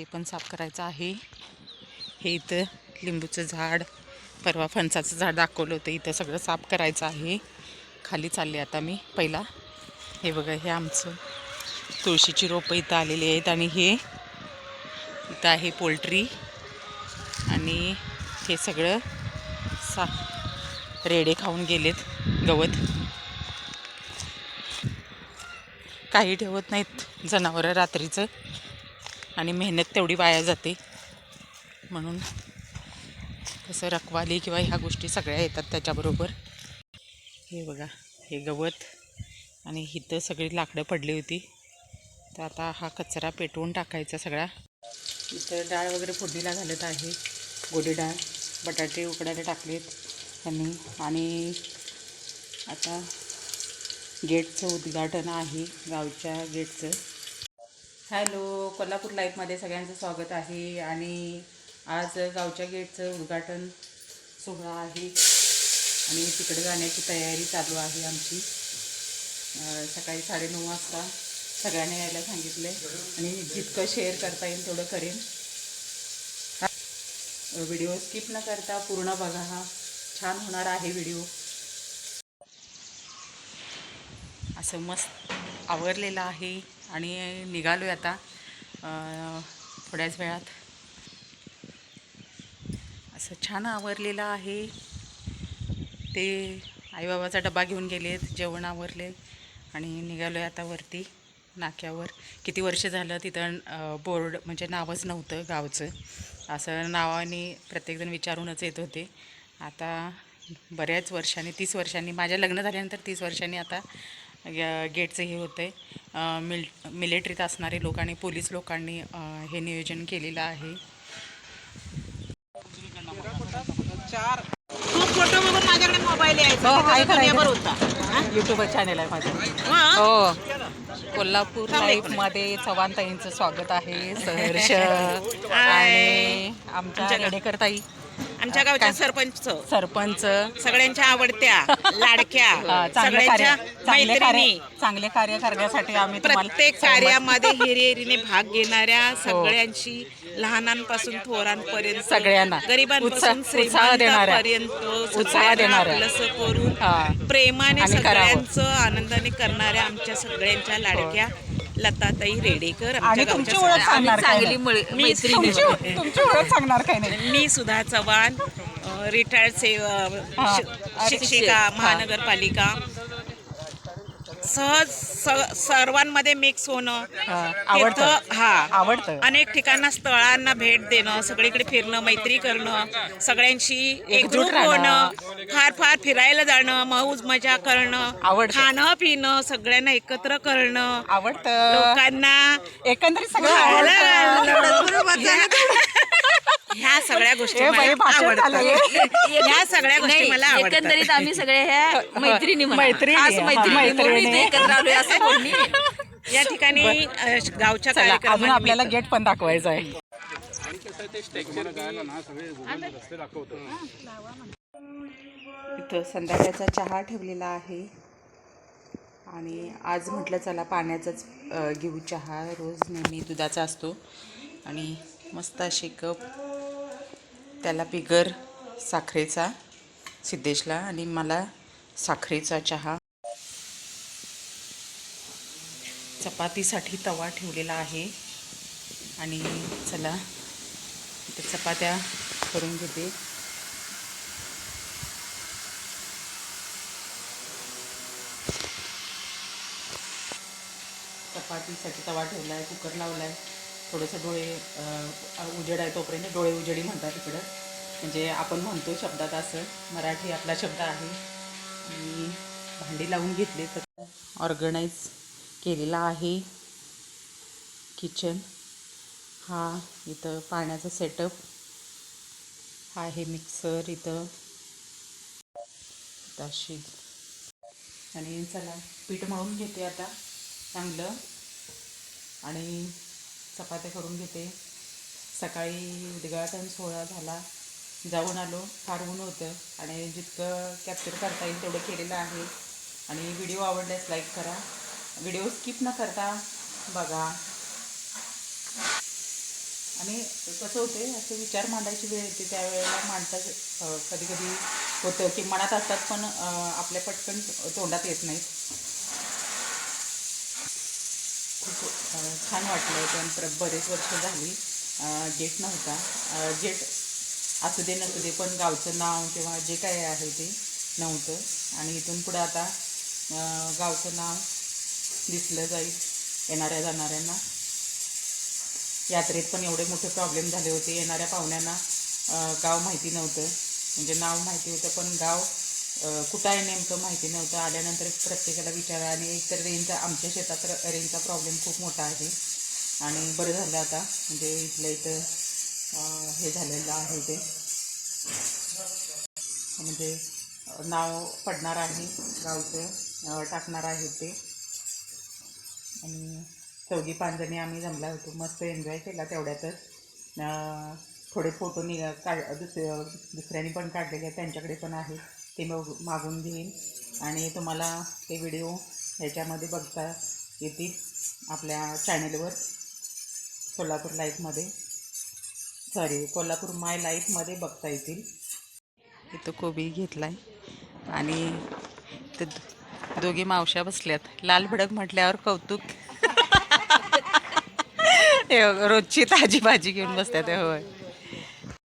ते पण साफ करायचं आहे. हे इथं लिंबूचं झाड परवा फणसाचं झाड दाखवलं होतं. इथं सगळं साफ करायचं आहे. खाली चालले आता मी पहिला. हे बघा हे आमचं तुळशीची रोपं इथं आलेली आहेत आणि हे इथं आहे पोल्ट्री. आणि हे सगळं सा रेडे खाऊन गेलेत गवत. काही ठेवत नाहीत जनावरं रात्रीचं. आणि मेहनत तेवढी वाया जाते. म्हणून कसं रखवाली किंवा ह्या गोष्टी सगळ्या येतात त्याच्याबरोबर. हे बघा हे गवत आणि इथं सगळी लाकडं पडली होती. तर आता हा कचरा पेटवून टाकायचा सगळा. इथं डाळ वगैरे फोडणीला घालत आहे. गोडी डाळ बटाटे उकडायला टाकलेत त्यांनी. आणि आता गेटचं उद्घाटन आहे गावच्या गेटचं. हॅलो कोल्हापूर लाईफमध्ये सगळ्यांचं स्वागत आहे आणि आज गावच्या गेटचं उद्घाटन सोहळा आहे. आणि तिकडे जाण्याची तयारी चालू आहे आमची. सकाळी साडेनऊ वाजता सगळ्यांनी यायला सांगितलं आणि जितकं शेअर करता येईल तेवढं करेन. व्हिडिओ स्किप न करता पूर्ण बघा. हा छान होणार आहे व्हिडिओ. असं मस्त आवरलेलं आहे आणि निघालो आहे आता थोड्याच वेळात. असं छान आवरलेलं आहे. ते आईबाबाचा डबा घेऊन गेलेत जेवण आवरले आणि निघालो आहे आता वरती नाक्यावर. किती वर्ष झालं तिथं बोर्ड म्हणजे नावच नव्हतं गावचं. असं नावाने प्रत्येकजण विचारूनच येत होते. आता बऱ्याच वर्षांनी तीस वर्षांनी माझ्या लग्न झाल्यानंतर तीस वर्षांनी आता गेटचं हे होतं. आहे मिल मिलिटरीत असणारे लोक आणि पोलीस लोकांनी हे नियोजन केलेलं आहे. फोटो बघून माझ्याकडे मोबाईल हो, आहे. होता. यूट्यूब चॅनल आहे माझं. हा? हो. कोल्हापूर लाईफमध्ये चव्हाणताईंचं स्वागत आहे सहर्ष. आणि आमच्या ताई आमच्या गावच्या? सरपंच सरपंच सगळ्यांच्या आवडत्या लाडक्या हा, चांगले कार्य सगळ्यांच्या चांगले कार्य मैत्रिणी चांगले कार्य करण्यासाठी आम्ही तुम्हाला प्रत्येक कार्यामध्ये हिरिहिरीने भाग घेणाऱ्या सगळ्यांची लहानांपासून थोरांपर्यंत सगळ्यांना गरिबांपासून उत्साह- उत्साह देणाऱ्या. श्रीमंतापर्यंत उत्साह सगळ्यांना देणाऱ्या. आपलंसं करून हा. प्रेमाने आणि करावं. सगळ्यांचं आनंदाने करणाऱ्या आमच्या सगळ्यांच्या लाडक्या लताताई रेडेकर आणि आमच्या तुमची गावच्या ओळख सांगणार काय नाही. मी तुमची तुमची ओळख सांगणार काय नाही मी सुधा चव्हाण रिटायर्ड सेव हा. शि- शिक्षिका महानगरपालिका सहज स- सर्वांमध्ये मिक्स होणं हा, आवडतं. हा आवडतं. अनेक ठिकाणा स्थळांना भेट देणं सगळीकडे फिरणं मैत्री करणं सगळ्यांशी एकजूट. होणं फार फार फिरायला जाणं मौज मजा करणं आवडतं. खाणं पिणं सगळ्यांना एकत्र करणं आवडतं लोकांना एकंदरीत सगळं आवडतं. ह्या सगळ्या गोष्टी ए बाई, मला भाषण आवडतात. झालंय. ह्या सगळ्या गोष्टी नाही, मला आवडतात. एकंदरीत आम्ही सगळे ह्या मैत्रिणी म्हणा. मैत्रिणी, खास हा, मैत्रिणी. मैत्रिणी. म्हणून इथे एकत्र आलोय असं बोलणी या ठिकाणी अ, गावच्या चला अजून कार्यक्रमानिमित्त आपल्याला गेट पण दाखवायचं आहे. इथं संध्याकाळचा चहा ठेवलेला आहे. आणि आज म्हटलं चला पाण्याचाच अ, घेऊ चहा. रोज नेहमी दुधाचा असतो. आणि मस्त असे कप त्याला बिगर साखरेचा सिद्धेशला आणि मला साखरेचा चहा. चपातीसाठी तवा ठेवलेला आहे. आणि चला इथे चपात्या करून घेते. चपातीसाठी तवा ठेवला आहे कुकर लावला आहे थोडंसं डोळे उजेड आहे तोपर्यंत डोळे उजेडी म्हणतात इकडं. म्हणजे आपण म्हणतो शब्दात असं मराठी आपला शब्द आहे. आणि भांडी लावून घेतली तर ऑर्गनाईज केलेला आहे किचन. हा इथं पाण्याचा सेटअप. हा आहे मिक्सर इथं. इथं अशी. आणि चला पीठ मळून घेते आता चांगलं. आणि चपात्या करून घेते. सकाळी उद्घाटन सोहळा झाला. जाऊन आलो. फार ऊन होतं. आणि जितकं कॅप्चर करता येईल तेवढं केलेलं आहे. आणि व्हिडिओ आवडल्यास लाईक करा. व्हिडिओ स्किप न करता बघा. आणि कसं होते असे विचार मांडायची वेळ येते. त्यावेळेला माणसाचं कधी कधी होतं की मनात असतात पण आपल्या पटकन तोंडात येत नाहीत खूप अं, छान वाटलं. पण प्र बरेच वर्ष झाली जेठ नव्हता. जेठ असू दे नसू दे पण गावचं नाव किंवा जे काय आहे ते नव्हतं. आणि इथून पुढं आता गावचं नाव दिसलं जाईल येणाऱ्या जाणाऱ्यांना. यात्रेत पण एवढे मोठे प्रॉब्लेम झाले होते. येणाऱ्या पाहुण्यांना गाव माहिती नव्हतं. म्हणजे नाव माहिती होतं पण गाव कुठं आहे नेमकं माहिती नव्हतं. आल्यानंतर प्रत्येकाला विचारा. आणि एक तर रेंजचा आमच्या शेतात रेंजचा प्रॉब्लेम खूप मोठा आहे. आणि बरं झालं आता. म्हणजे इथल्या इथं हे झालेलं आहे ते. म्हणजे नाव पडणार आहे गावचं. टाकणार आहे ते. आणि चौघी पांजणी आम्ही जमला होतो. मस्त एन्जॉय केला तेवढ्यातच. थोडे फोटो नि काढ दुसऱ्या दुसऱ्यांनी पण काढलेले आहेत. त्यांच्याकडे पण आहे. ते मग मागून घेईन. आणि तुम्हाला ते व्हिडिओ ह्याच्यामध्ये बघता येतील आपल्या चॅनलवर कोल्हापूर लाईफमध्ये सॉरी कोल्हापूर माय लाईफमध्ये बघता येतील. इथं कोबी आहे आणि ते दोघी मावश्या बसल्यात. लाल भडक म्हटल्यावर कौतुक. रोजची ताजी भाजी घेऊन बसतात होय.